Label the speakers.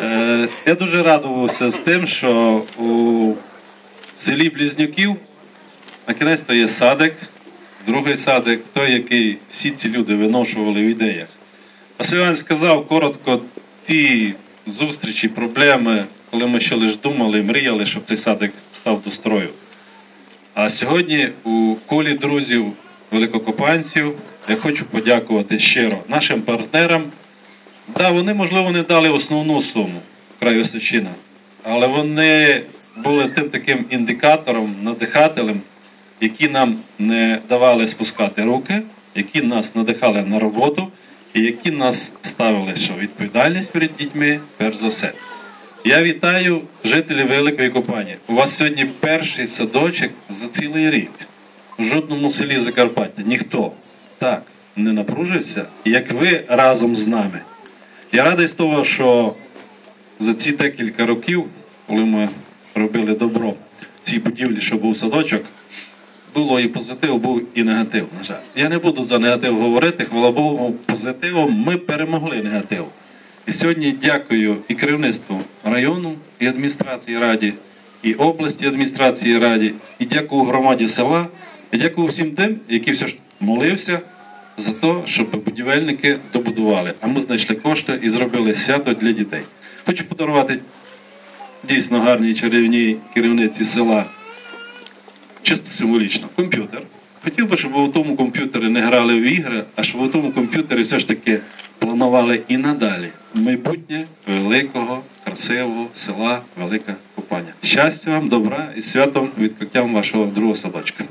Speaker 1: Е, Я дуже радувався з тим, що у селі Близнюків на кінець є садик, другий садик, той, який всі ці люди виношували в ідеях. Василь Іванович сказав коротко ті зустрічі, проблеми, коли ми ще лише думали, мріяли, щоб цей садик став до строю. А сьогодні у колі друзів великокопанців я хочу подякувати щиро нашим партнерам. Да, вони, можливо, не дали основну суму краю Сочина, але вони були тим таким індикатором, надихателем, які нам не давали спускати руки, які нас надихали на роботу і які нас ставили, що відповідальність перед дітьми перш за все. Я вітаю жителів Великої Копані. У вас сьогодні перший садочок за цілий рік. В жодному селі Закарпаття ніхто так не напружився, як ви разом з нами. Я радий з того, що за ці декілька років, коли ми робили добро цій будівлі, що був садочок, було і позитив, був і негатив. На жаль, я не буду за негатив говорити. Хвала Богу, позитивом ми перемогли негатив. І сьогодні дякую і керівництву району, і адміністрації раді, і області адміністрації раді, і дякую громаді села, і дякую всім тим, які все ж молився за те, щоб будівельники добудували. А ми знайшли кошти і зробили свято для дітей. Хочу подарувати дійсно гарній чарівній керівниці села чисто символічно, комп'ютер. Хотів би, щоб у тому комп'ютері не грали в ігри, а щоб у тому комп'ютері все ж таки планували і надалі майбутнє великого, красивого села Велика Копання. Щастя вам, добра і святом відкриттям вашого другого садочка.